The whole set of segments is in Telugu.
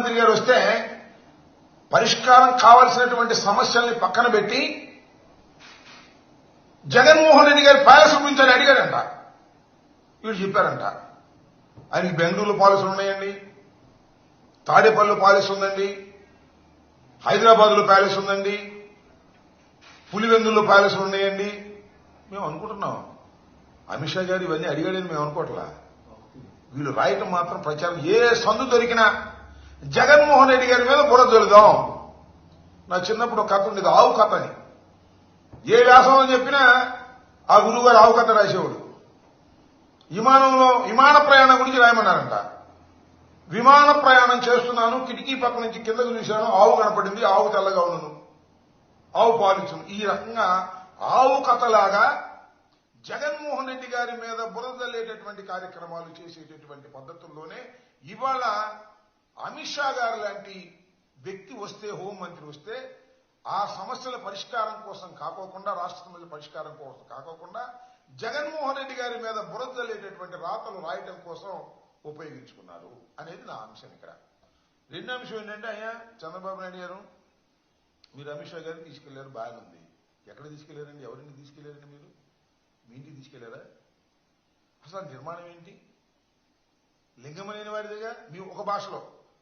ముఖ్యమంత్రి గారు వస్తే పరిష్కారం కావాల్సినటువంటి సమస్యల్ని పక్కన పెట్టి జగన్మోహన్ రెడ్డి గారి ప్యాలెస్ గురించి అని అడిగాడంట వీళ్ళు చెప్పారంట. ఆయనకి బెంగళూరులో పాలసీలు ఉన్నాయండి. తాడేపల్లిలో పాలసీ ఉందండి. హైదరాబాద్లో ప్యాలెస్ ఉందండి. పులివెందుల్లో ప్యాలెస్లు ఉన్నాయండి. మేము అనుకుంటున్నాం. అమిత్ షా గారు ఇవన్నీ అడిగాడని మేము అనుకోవట్లా. వీళ్ళు రాయటం మాత్రం ప్రచారం. ఏ సందు దొరికినా జగన్మోహన్ రెడ్డి గారి మీద బుర్ర దొరుకుదాం నా చిన్నప్పుడు కథ ఉండేది ఆవు కథ అని. ఏ వ్యాసంలో చెప్పినా ఆ గురువు గారు ఆవు కథ రాసేవాడు. విమానంలో విమాన ప్రయాణం గురించి రాయమన్నారంట. విమాన ప్రయాణం చేస్తున్నాను కిటికీ పక్క నుంచి కిందకు చూశాను ఆవు కనపడింది ఆవు తెల్లగా ఉన్నాను. ఆవు పాలించను ఈ రకంగా ఆవు కథలాగా జగన్మోహన్ రెడ్డి గారి మీద బురదల్లేటటువంటి కార్యక్రమాలు చేసేటటువంటి పద్ధతుల్లోనే ఇవాళ అమిత్ షా గారు లాంటి వ్యక్తి వస్తే హోంమంత్రి వస్తే ఆ సమస్యల పరిష్కారం కోసం కాకోకుండా రాష్ట్ర సమస్యల పరిష్కారం కోసం కాకోకుండా జగన్మోహన్ రెడ్డి గారి మీద బురదల్లేటటువంటి రాతలు రాయటం కోసం ఉపయోగించుకున్నారు అనేది నా అంశం ఇక్కడ రెండో అంశం ఏంటంటే అయ్యా చంద్రబాబు నాయుడు గారు మీరు అమిత్ షా గారిని తీసుకెళ్ళారు బాగానే ఉంది ఎక్కడ తీసుకెళ్ళారండి? ఎవరిని తీసుకెళ్ళారండి మీరు? మీ ఇంటికి తీసుకెళ్ళారా? అసలు నిర్మాణం ఏంటి? లింగం లేని దగ్గర మీ ఒక భాషలో.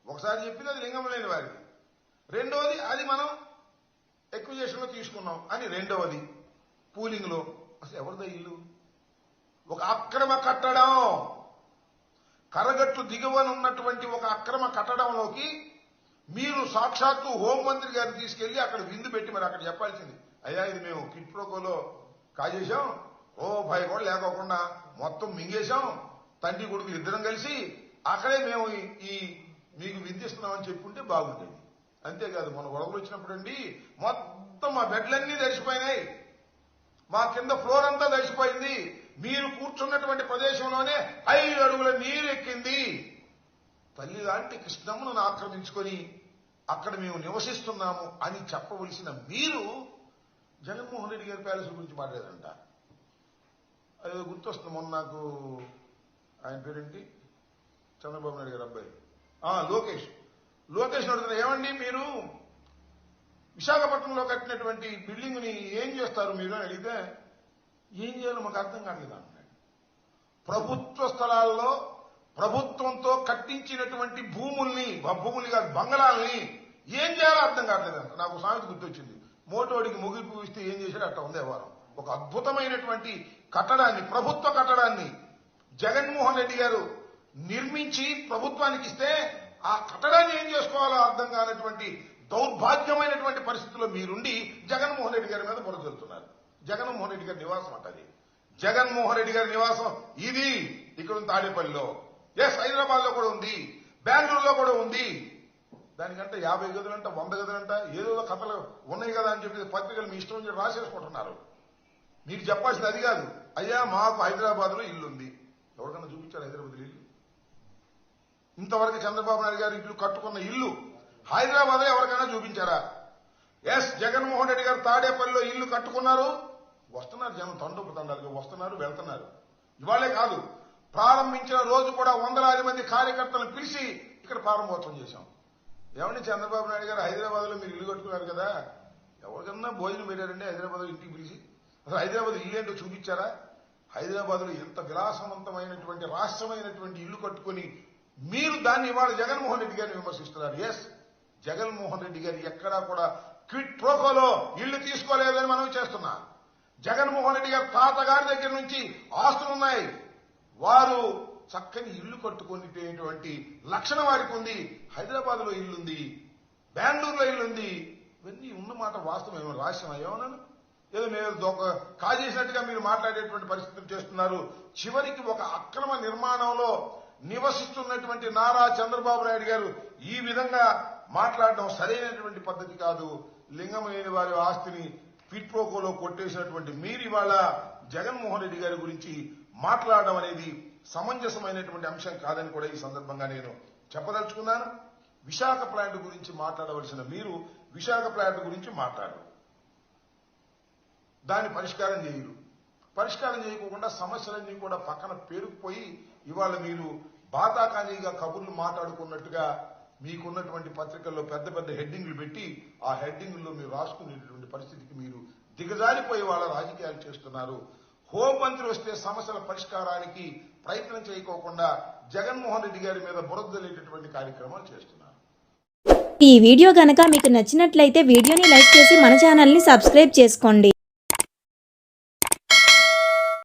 ఒకసారి చెప్పింది అది లింగం లేని వారికి రెండవది అది మనం ఎక్విజేషన్లో తీసుకున్నాం. అని రెండవది పూలింగ్లో అసలు ఎవరిదో ఇల్లు? ఒక అక్రమ కట్టడం. కరగట్టు దిగువనున్నటువంటి ఒక అక్రమ కట్టడంలోకి మీరు సాక్షాత్తు హోంమంత్రి గారు తీసుకెళ్ళి అక్కడ విందు పెట్టి మరి అక్కడ చెప్పాల్సింది. అయ్యా ఇది మేము కిట్ ప్రోకోలో కాజేశాం. ఓ భయ కూడా లేకోకుండా మొత్తం మింగేశాం. తండ్రి కొడుకులు ఇద్దరం కలిసి అక్కడే మేము ఈ మీకు విందిస్తున్నామని చెప్పుంటే బాగుండేది అంతేకాదు మన గొడవలు వచ్చినప్పుడు అండి మొత్తం మా బెడ్లన్నీ తడిసిపోయినాయి. మా కింద ఫ్లోర్ అంతా తడిసిపోయింది. మీరు కూర్చున్నటువంటి ప్రదేశంలోనే ఐదు అడుగుల నీరు ఎక్కింది. తల్లి లాంటి కృష్ణమును ఆక్రమించుకొని అక్కడ మేము నివసిస్తున్నాము అని చెప్పవలసిన మీరు జగన్మోహన్ రెడ్డి గారి ప్యాలెస్ గురించి మాట్లాడారంట. అది గుర్తొస్తుంది మొన్న నాకు ఆయన పేరేంటి? చంద్రబాబు నాయుడు గారు అబ్బాయి. లోకేష్. లోకేష్ అడుగుతున్నా ఏమండి మీరు? విశాఖపట్నంలో కట్టినటువంటి బిల్డింగ్ని ఏం చేస్తారు మీరు అని అడిగితే ఏం చేయాలో మాకు అర్థం కాలేదు అన్నాడు ప్రభుత్వ స్థలాల్లో ప్రభుత్వంతో కట్టించినటువంటి భూముల్ని భూముల్ని భూములు కాదు బంగళాల్ని ఏం చేయాలో అర్థం కావట్లేదంట నాకు సామెత గుర్తొచ్చింది. మోటోడికి ముగింపు ఇస్తే ఏం చేశాడు అట్ట ఉంది వారం ఒక అద్భుతమైనటువంటి కట్టడాన్ని ప్రభుత్వ కట్టడాన్ని జగన్మోహన్ రెడ్డి గారు నిర్మించి ప్రభుత్వానికి ఇస్తే ఆ కట్టడాన్ని ఏం చేసుకోవాలో అర్థం కానటువంటి దౌర్భాగ్యమైనటువంటి పరిస్థితుల్లో మీరుండి జగన్మోహన్ రెడ్డి గారి మీద బురదలుతున్నారు జగన్మోహన్ రెడ్డి గారి నివాసం అంటది జగన్మోహన్ రెడ్డి గారి నివాసం ఇది ఇక్కడ తాడేపల్లిలో. ఎస్ హైదరాబాద్లో కూడా ఉంది. బెంగళూరులో కూడా ఉంది. దానికంటే యాభై గదులంట వంద గదులంట ఏదో కథలు ఉన్నాయి కదా అని చెప్పి పత్రికలు మీ ఇష్టం వచ్చి రాసేసుకుంటున్నారు. మీకు చెప్పాల్సింది అది కాదు. అయ్యా మాకు హైదరాబాద్లో ఇల్లు ఉంది ఎవరికన్నా చూపించారు హైదరాబాద్ ఇల్లు? ఇంతవరకు చంద్రబాబు నాయుడు గారు ఇల్లు కట్టుకున్న ఇల్లు హైదరాబాద్ ఎవరికైనా చూపించారా? ఎస్ జగన్మోహన్ రెడ్డి గారు తాడేపల్లిలో ఇల్లు కట్టుకున్నారు. వస్తున్నారు జనం తండ్రుపు తండాలుగా వస్తున్నారు వెళ్తున్నారు. ఇవాళే కాదు ప్రారంభించిన రోజు కూడా వందలాది మంది కార్యకర్తలను పిలిచి ఇక్కడ ప్రారంభోత్సవం చేశాం. ఏమండి చంద్రబాబు నాయుడు గారు హైదరాబాద్లో మీరు ఇల్లు కట్టుకున్నారు కదా? ఎవరికన్నా భోజనం పెట్టారండి హైదరాబాద్లో ఇంటికి పిలిచి? అసలు హైదరాబాద్ ఇల్లు ఏంటో చూపించారా? హైదరాబాద్లో ఎంత విలాసవంతమైనటువంటి రాష్ట్రమైనటువంటి ఇల్లు కట్టుకొని మీరు దాన్ని ఇవాళ జగన్మోహన్ రెడ్డి గారిని విమర్శిస్తున్నారు. ఎస్ జగన్మోహన్ రెడ్డి గారు ఎక్కడా కూడా క్విట్ ప్రోకోలో ఇల్లు తీసుకోలేదని మనం చేస్తున్నా జగన్మోహన్ రెడ్డి గారు తాతగారి దగ్గర నుంచి ఆస్తులు ఉన్నాయి. వారు చక్కని ఇల్లు కట్టుకునేటువంటి లక్షణం వారికి ఉంది. హైదరాబాద్లో ఇల్లుంది బెంగళూరులో ఇల్లుంది ఇవన్నీ ఉన్నమాట వాస్తవం. ఏమో రాష్ట్రం ఏమన్నాను? ఏదో మేము దొంగ కాజేసినట్టుగా మీరు మాట్లాడేటువంటి పరిస్థితులు చేస్తున్నారు. చివరికి ఒక అక్రమ నిర్మాణంలో నివసిస్తున్నటువంటి నారా చంద్రబాబు నాయుడు గారు ఈ విధంగా మాట్లాడడం సరైనటువంటి పద్ధతి కాదు. లింగం లేని వారి ఆస్తిని ఫిట్ ప్రోకోలో కొట్టేసినటువంటి మీరు ఇవాళ జగన్మోహన్ రెడ్డి గారి గురించి మాట్లాడడం అనేది సమంజసమైనటువంటి అంశం కాదని కూడా ఈ సందర్భంగా నేను చెప్పదలుచుకున్నాను. విశాఖ ప్లాంట్ గురించి మాట్లాడవలసిన మీరు విశాఖ ప్లాంట్ గురించి మాట్లాడరు. దాన్ని పరిష్కారం చేయరు. పరిష్కారం చేయకుండా సమస్యలన్నీ కూడా పక్కన పేరుకుపోయి ఇవాళ మీరు బాధాకానీగా కబుర్లు మాట్లాడుకున్నట్టుగా మీకున్నటువంటి పత్రికల్లో పెద్ద పెద్ద హెడ్డింగ్లు పెట్టి ఆ హెడ్డింగ్లో మీరు రాసుకునేటువంటి పరిస్థితికి మీరు దిగజారిపోయి వాళ్ళ రాజకీయాలు చేస్తున్నారు. హోంమంత్రి వస్తే సమస్యల పరిష్కారానికి ప్రయత్నం చేయకోకుండా జగన్మోహన్ రెడ్డి గారి మీద బురదలేటటువంటి కార్యక్రమాలు చేస్తున్నారు. ఈ వీడియో గనక మీకు నచ్చినట్లయితే వీడియోని లైక్ చేసి మన ఛానల్ని సబ్స్క్రైబ్ చేసుకోండి.